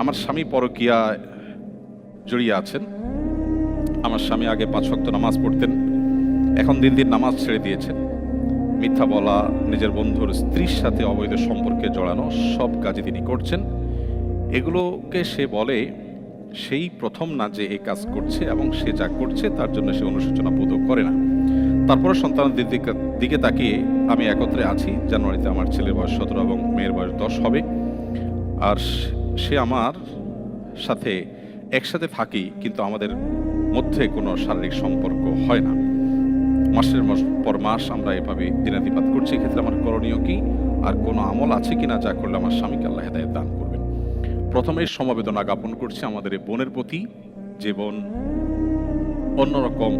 আমার স্বামী পরকিয়া জড়িয়ে আছেন। আমার স্বামী আগে পাঁচ শক্ত নামাজ পড়তেন, এখন দিন দিন নামাজ ছেড়ে দিয়েছেন। মিথ্যা বলা, নিজের বন্ধুর স্ত্রীর সাথে অবৈধ সম্পর্কে জড়ানো সব কাজে তিনি করছেন। এগুলোকে সে বলে, সেই প্রথম না যে এই কাজ করছে এবং সে যা করছে তার জন্য সে অনুশোচনা বোধও করে না। তারপরে সন্তানের দিকে দিকে তাকিয়ে আমি একত্রে আছি, জানুয়ারিতে আমার ছেলের বয়স সতেরো এবং মেয়ের বয়স দশ হবে। আর সে- আমার সাথে একসাথে থাকি, কিন্তু আমাদের মধ্যে কোনো শারীরিক সম্পর্ক হয় না। মাসের মাস পর মাস আমরা এভাবে দিনাতিপাত করছি, এক্ষেত্রে আমার করণীয় কি? আর কোনো আমল আছে কি না যা করলে আমার স্বামীকে আল্লাহ হেদায়ত দান করবেন? প্রথমে সমবেদনা জ্ঞাপন করছি আমাদের এই বোনের প্রতি। যে বোন অন্যরকম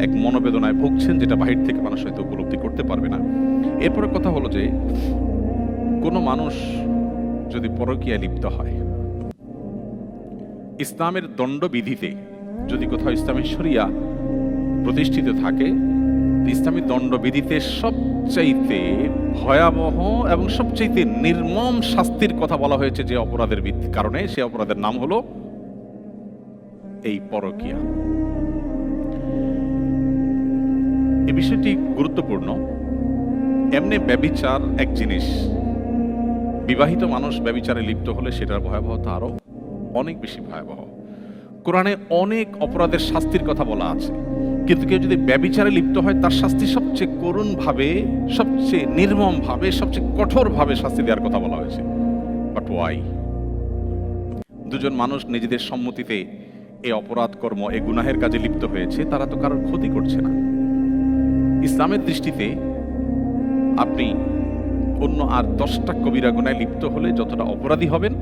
এক মনোবেদনায় ভুগছেন, যেটা বাহির থেকে মানুষ হয়তো উপলব্ধি করতে পারবে না। এরপরে কথা হলো যে কোনো মানুষ যদি পরকীয়ায় লিপ্ত হয়। ইসলামের দণ্ডবিধিতে যদি কোথাও ইসলামী শরিয়া প্রতিষ্ঠিত থাকে, ইসলামী দণ্ডবিধিতে সবচাইতে ভয়াবহ এবং সবচাইতে নির্মম শাস্তির কথা বলা হয়েছে যে অপরাধের কারণে সে অপরাধের নাম হলো এই পরকীয়া। এই বিষয়টি গুরুত্বপূর্ণ। এমনি ব্যবিচার এক জিনিস বিবাহিত মানুষ ব্যবিচারে লিপ্ত হলে সেটার ভয়াবহতা আরও অনেক বেশি ভয়াবহ। কোরআনে অনেক অপরাধের শাস্তির কথা বলা আছে। কিন্তু কেউ যদি ব্যবিচারে লিপ্ত হয়, তার শাস্তি সবচেয়ে করুণ ভাবে সবচেয়ে নির্মম ভাবে সবচেয়ে কঠোর ভাবে শাস্তি দেওয়ার কথা বলা হয়েছে। বাট ওয়াই দুজন মানুষ নিজেদের সম্মতিতে এ অপরাধ কর্ম এই গুনাহের কাজে লিপ্ত হয়েছে, তারা তো কারোর ক্ষতি করছে না। ইসলামের দৃষ্টিতে আপনি অন্য আর দশটা কবিরা গুনায় লিপ্ত হলে যতটা অপরাধী হবেন,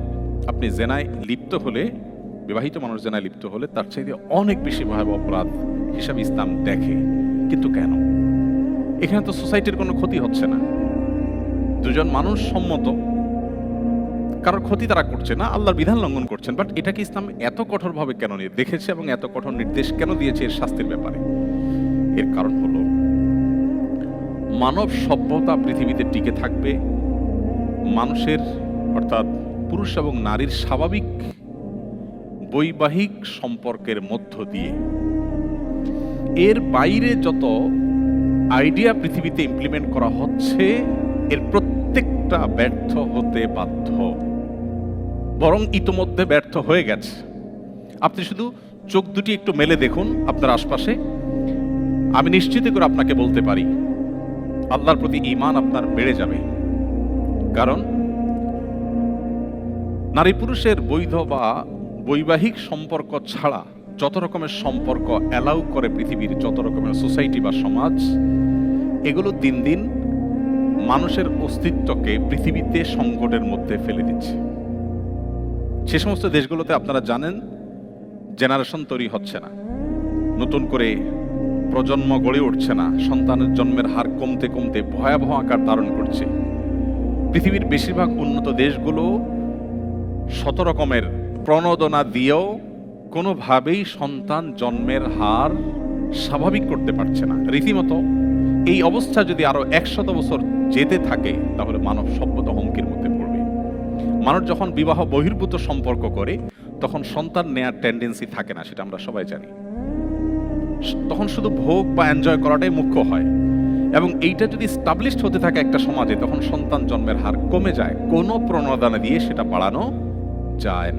আপনি জেনায় লিপ্ত হলে, বিবাহিত মানুষ জেনায় লিপ্ত হলে তার চাইতে অনেক বেশি ভয়াবহ অপরাধ হিসাবে ইসলাম দেখে। কিন্তু কেন? এখানে তো সোসাইটির কোনো ক্ষতি হচ্ছে না। দুজন মানুষ সম্মত, কারোর ক্ষতি তারা করছে না, আল্লাহর বিধান লঙ্ঘন করছেন বাট এটাকে ইসলাম এত কঠোরভাবে কেন নিয়ে দেখেছে এবং এত কঠোর নির্দেশ কেন দিয়েছে এর শাস্তির ব্যাপারে? এর কারণ হলো মানব সভ্যতা পৃথিবীতে টিকে থাকবে। মানুষের, অর্থাৎ পুরুষ এবং নারীর স্বাভাবিক বৈবাহিক সম্পর্কের মধ্য দিয়ে। এর বাইরে যত আইডিয়া পৃথিবীতে ইমপ্লিমেন্ট করা হচ্ছে, এর প্রত্যেকটা ব্যর্থ হতে বাধ্য। বরং ইতোমধ্যে ব্যর্থ হয়ে গেছে। আপনি শুধু চোখ দুটি একটু মেলে দেখুন আপনার আশপাশে। আমি নিশ্চিত করে আপনাকে বলতে পারি আল্লাহর প্রতি ঈমান আপনার বেড়ে যাবে। কারণ, নারী পুরুষের বৈধ বা বৈবাহিক সম্পর্ক ছাড়া যত রকমের সম্পর্ক অ্যালাউ করে পৃথিবীর, যত রকমের সোসাইটি বা সমাজ, এগুলো দিন দিন মানুষের অস্তিত্বকে পৃথিবীতে সংকটের মধ্যে ফেলে দিচ্ছে। সে সমস্ত দেশগুলোতে আপনারা জানেন, জেনারেশন তৈরি হচ্ছে না। নতুন করে প্রজন্ম গড়ে উঠছে না, সন্তানের জন্মের হার কমতে কমতে ভয়াবহ আকার ধারণ করছে। পৃথিবীর বেশিরভাগ উন্নত দেশগুলো শত রকমের প্রণোদনা দিয়েও কোনোভাবেই সন্তান জন্মের হার স্বাভাবিক করতে পারছে না। রীতিমতো এই অবস্থা যদি আরও একশত বছর যেতে থাকে, তাহলে মানব সভ্যতা হুমকির মধ্যে পড়বে। মানুষ যখন বিবাহ বহির্ভূত সম্পর্ক করে, তখন সন্তান নেয়ার টেন্ডেন্সি থাকে না, সেটা আমরা সবাই জানি। তখন শুধু ভোগ বা এনজয় করাটাই মুখ্য হয়। এবং এইটা যদি স্টাবলিশড হতে থাকে একটা সমাজে, তখন সন্তান জন্মের হার কমে যায়। কোনো প্রণোদনা দিয়ে সেটা বাড়ানো যায় না।